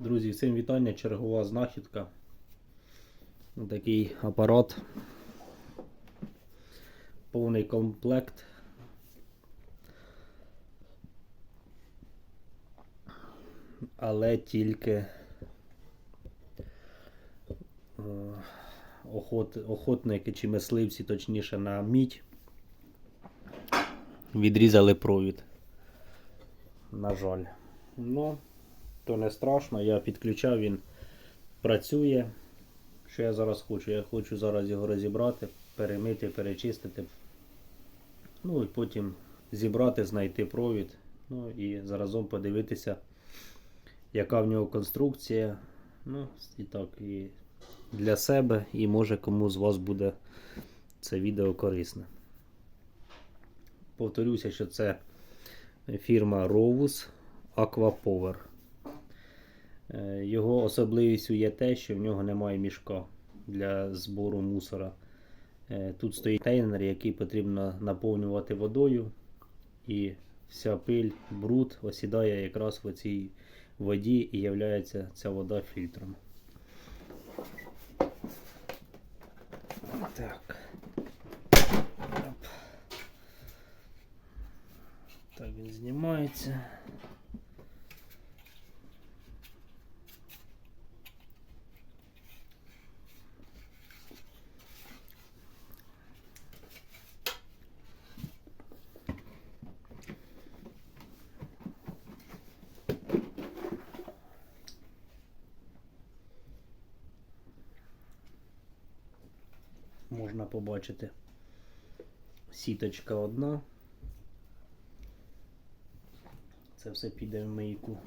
Друзі, всім вітання, чергова знахідка. Такий апарат. Повний комплект. Але тільки е, охот, охотники чи мисливці, точніше на мідь. Відрізали провід. На жаль. Ну, то не страшно, я підключав, він працює. Що я зараз хочу? Я хочу зараз його розібрати, перемити, перечистити. Ну і потім зібрати, знайти провід. Ну і заразом подивитися, яка в нього конструкція. Ну, і так, і для себе, і може кому з вас буде це відео корисне. Повторюся, що це фірма Rovus Aquapower. Е, Його особливістю є те, що в нього немає мішка для збору мусора. Е, Тут стоїть контейнер, який потрібно наповнювати водою, і вся пиль, бруд осідає якраз в цій воді і являється ця вода фільтром. Так. Так він знімається. Можна побачити сіточка одна. Це все піде в мийку.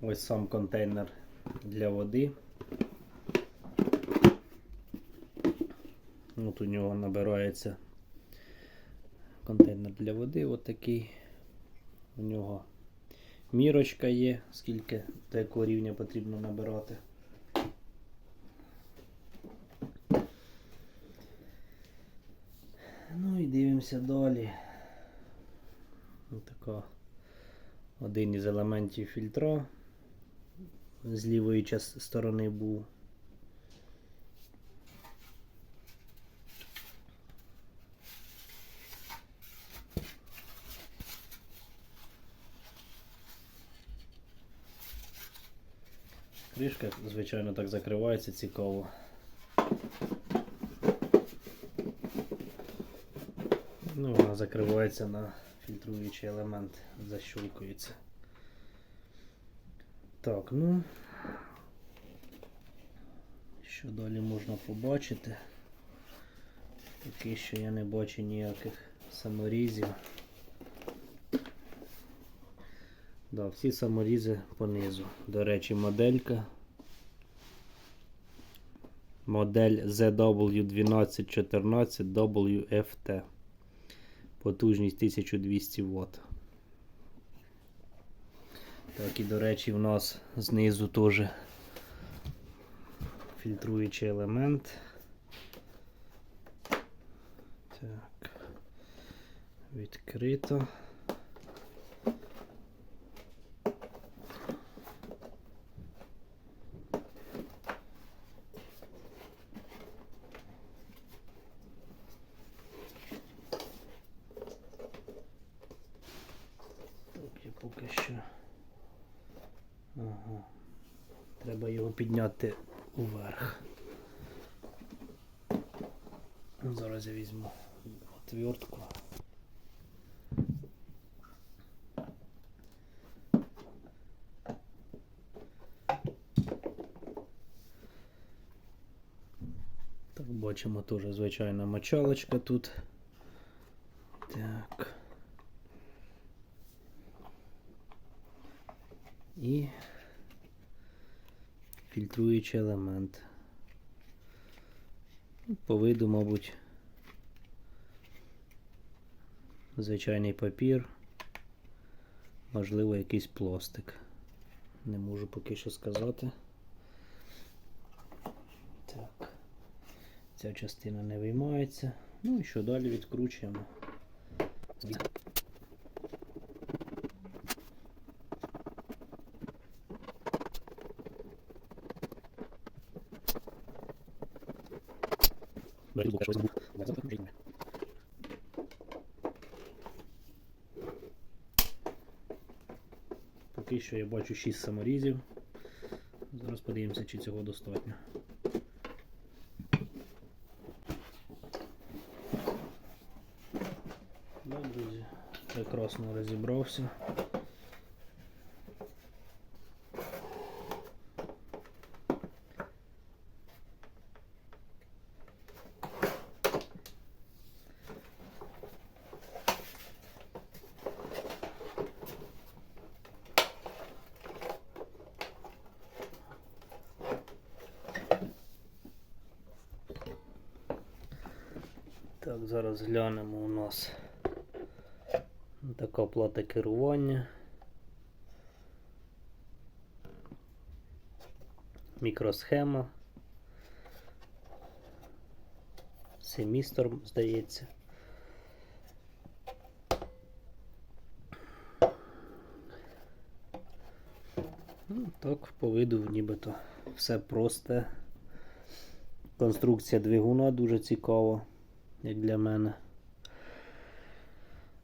Ось сам контейнер для води. От у нього набирається контейнер для води, от. У нього мірочка є, скільки до якого рівня потрібно набирати. Ну і дивимося далі. Ось така один із елементів фільтра з лівої сторони був. Кришка, звичайно, так закривається цікаво. Ну, вона закривається на фільтруючий елемент, защолкується. Так, ну. Що далі можна побачити? Поки що я не бачу ніяких саморізів. Да, всі саморізи понизу. До речі, моделька. Модель ZW1214 WFT. Потужність 1200 Вт. Так, і до речі, в нас знизу теж фільтруючий елемент. Так. Відкрито. Так, я поки що. Ага. Треба його підняти уверх. Ну, Зараз я візьму отвертку. Так, бачимо теж звичайна мочалочка тут. Так. І фільтруючий елемент. По виду, мабуть, звичайний папір, можливо, якийсь пластик. Не можу поки що сказати. Так. Ця частина не виймається. Ну і що далі відкручуємо. Поки що я бачу 6 саморізів. Зараз подивимося, чи цього достатньо. Так, друзі, прекрасно розібрався. Так, зараз у нас така плата керування. Мікросхема. Семістр, здається. Ну, так, по виду нібито все просте. Конструкція двигуна дуже цікава, як для мене.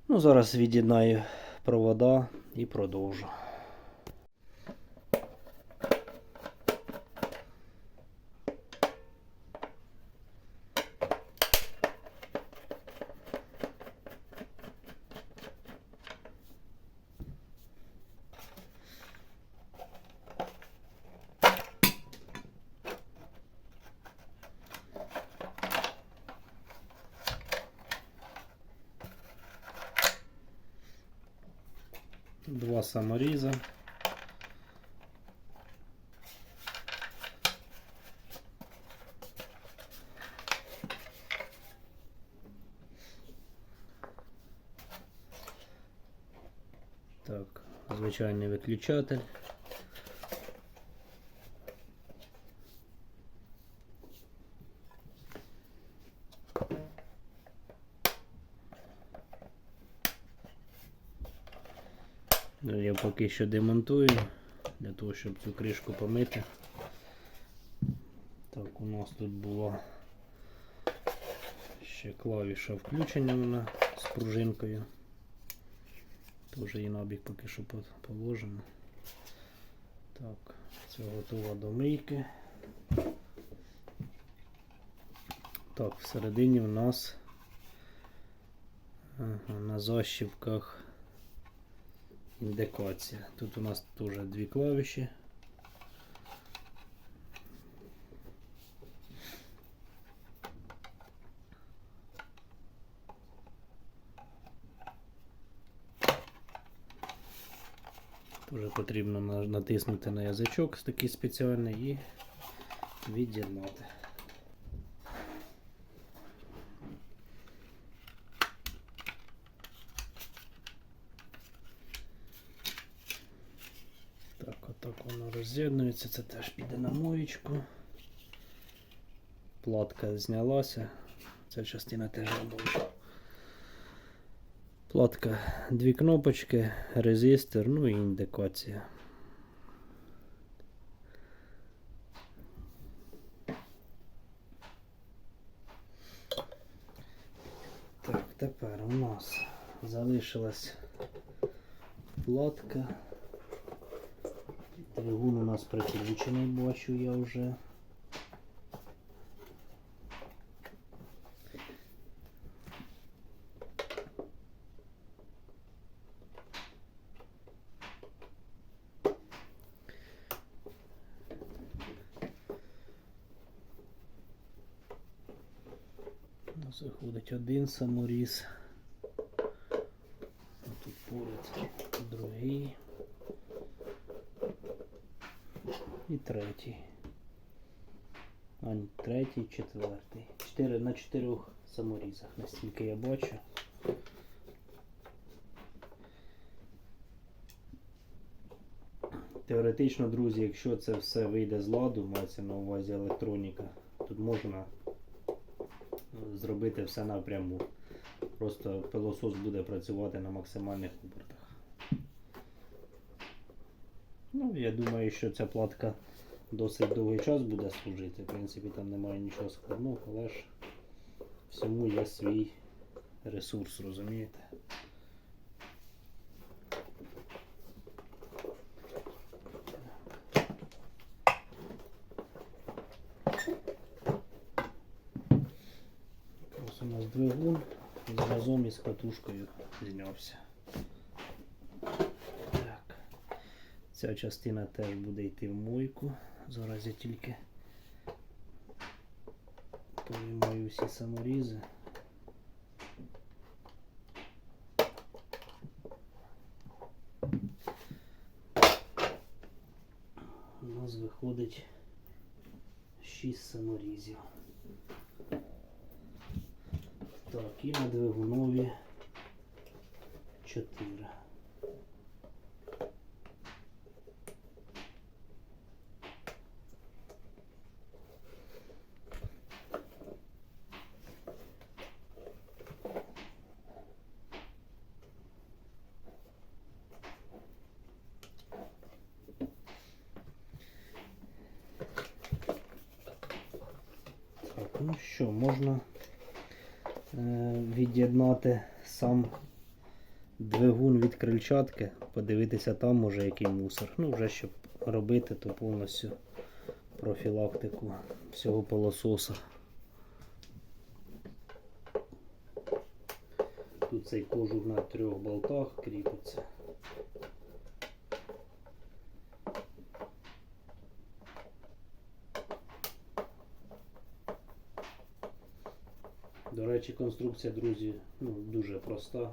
Ну, зараз від'єднаю провода і продовжу. Два саморіза. Так, звичайний виключатель. Я поки що демонтую для того, щоб цю кришку помити. Так, у нас тут була ще клавіша включення вона з пружинкою. Теж її набік поки що по- положимо. Так, це готово до мийки. Так, всередині у нас на защіпках індикація. Тут у нас теж дві клавіші. Теж потрібно натиснути на язичок такий спеціальний і від'єднати. Роз'єднується, це теж піде на моєчку. Платка знялася. Ця частина теж на. Платка, дві кнопочки, резистор, ну і індикація. Так, тепер у нас залишилась платка. Двигун у нас прикручений, бачу я вже. Заходить один саморіз. А Тут поряд другий. І третій. А третій, четвертий. Чотири на чотирьох саморізах, настільки я бачу. Теоретично, друзі, якщо це все вийде з ладу, мається на увазі електроніка, тут можна е, зробити все напряму. Просто пилосос буде працювати на максимальних обертах. Ну, я думаю, що ця платка досить довгий час буде служити. В принципі, там немає нічого складного, але ж всьому є свій ресурс, розумієте? У нас двигун разом із катушкою знявся. Так. Ця частина теж буде йти в мойку. Зараз я тільки повиймаю всі саморізи. У нас виходить 6 саморізів. Так, і на двигунові 4. Так, ну що, можна е, від'єднати сам двигун від крильчатки, подивитися там може який мусор. Ну, вже щоб робити, то повністю профілактику всього пилососа. Тут цей кожух на трьох болтах кріпиться. До речі, конструкція, друзі, ну, дуже проста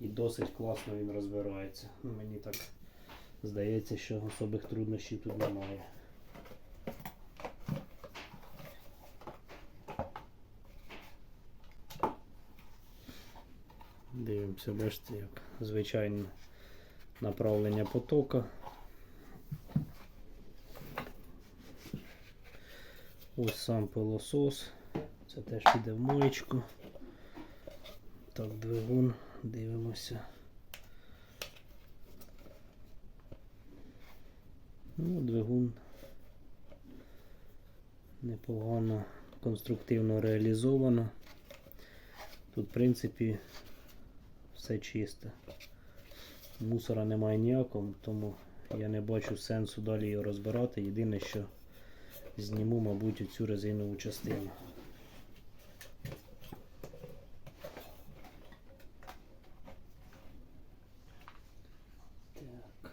і досить класно він розбирається. Ну, мені так здається, що особих труднощів тут немає. Дивимося, бачите, як звичайне направлення потока. Ось сам пилосос. Це теж піде в моєчку. Так, двигун, дивимося. Ну, двигун непогано конструктивно реалізовано. Тут, в принципі, все чисте. Мусора немає ніякого, тому я не бачу сенсу далі його розбирати. Єдине, що зніму, мабуть, оцю резинову частину. Так.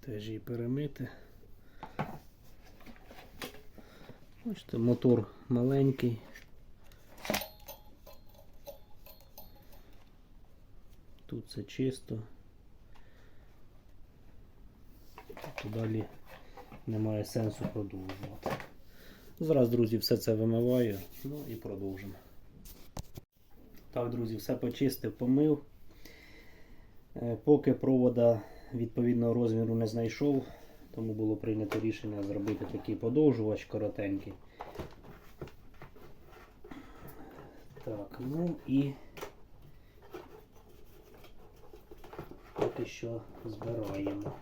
Теж її перемити. Бачите, мотор маленький. Тут все чисто. Тут далі немає сенсу продовжувати. Зараз, друзі, все це вимиваю, ну і продовжимо. Так, друзі, все почистив, помив. Е, Поки провода відповідного розміру не знайшов, тому було прийнято рішення зробити такий подовжувач коротенький. Так, ну і поки що збираємо.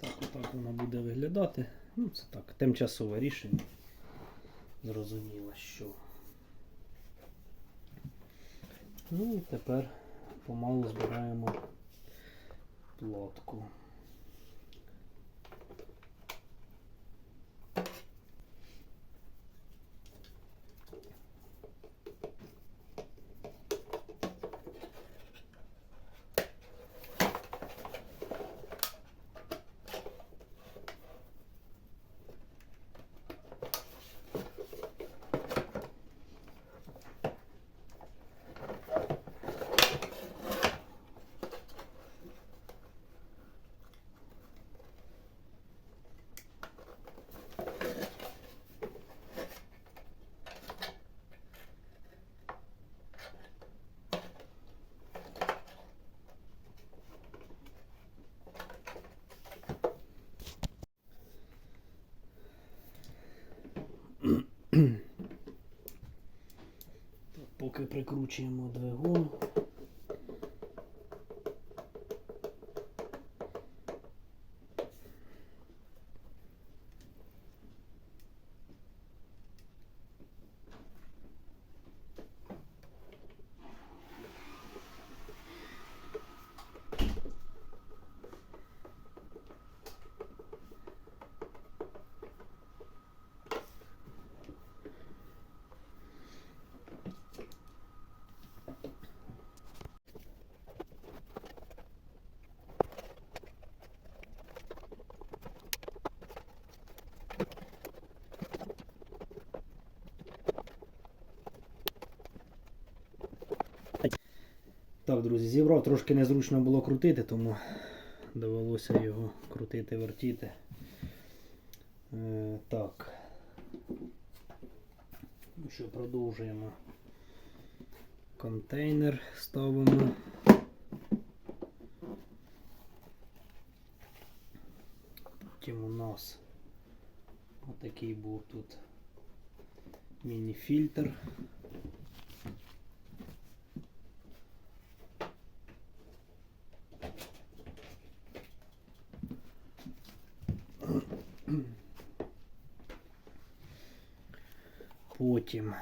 Так, отак вона буде виглядати. Ну, це так, тимчасове рішення. Зрозуміло, що. Ну і тепер помалу збираємо прикручуємо двигун. Так, друзі, зібрав, трошки незручно було крутити, тому довелося його крутити, вертіти. Е, так. Ну що, продовжуємо. Контейнер ставимо. Потім у нас отакий був тут міні-фільтр. Потім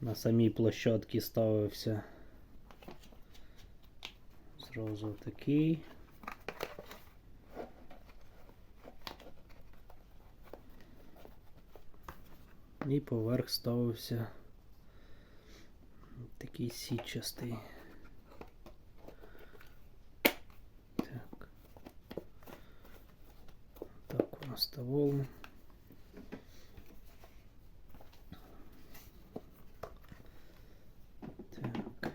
на самій площадці ставився зразу такий. І поверх ставився такий сітчастий. Так. Так у нас ставало. Так.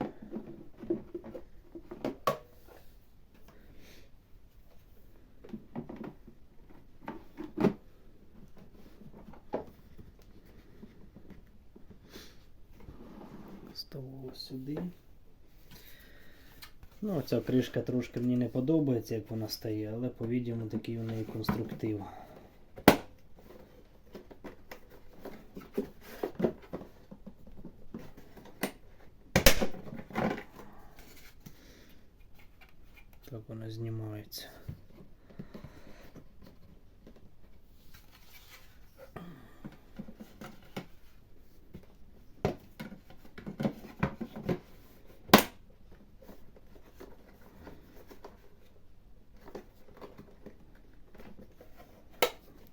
Ставимо сюди. Ну, ця кришка трошки мені не подобається, як вона стає, але по-відому такий у неї конструктив. Так вона знімається.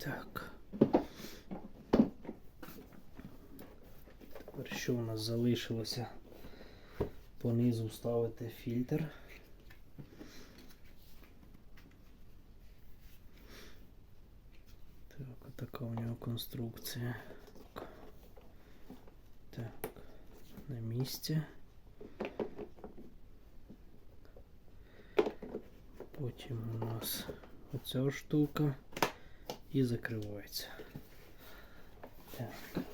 Так. Тепер що у нас залишилося? Понизу ставити фільтр. Так, така у нього конструкція. Так, на місці. Потім у нас оця штука і закривається. Так.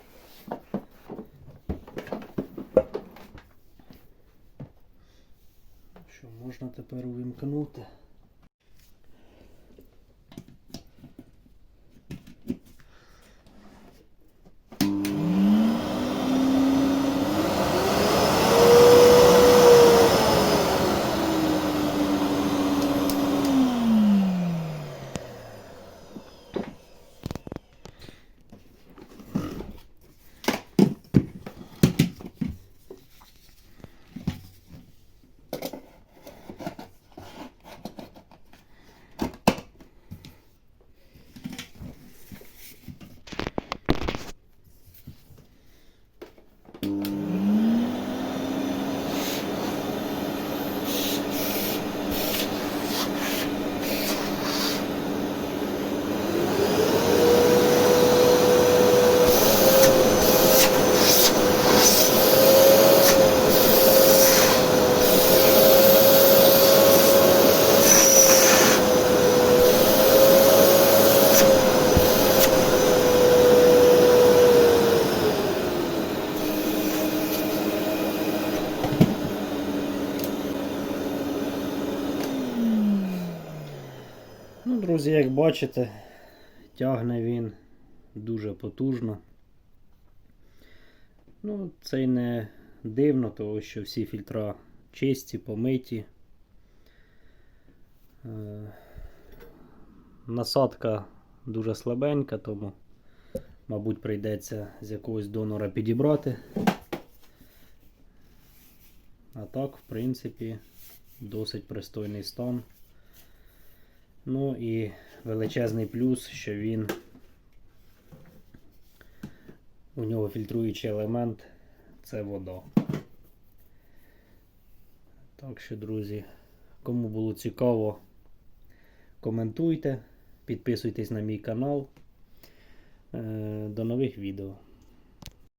Що можна тепер увімкнути? Ну, друзі, як бачите, тягне він дуже потужно. Ну, це й не дивно, тому що всі фільтра чисті, помиті. Е, Насадка дуже слабенька, тому, мабуть, прийдеться з якогось донора підібрати. А так, в принципі, досить пристойний стан. Ну і величезний плюс, що він у нього фільтруючий елемент це вода. Так що, друзі, кому було цікаво, коментуйте, підписуйтесь на мій канал. Е, До нових відео.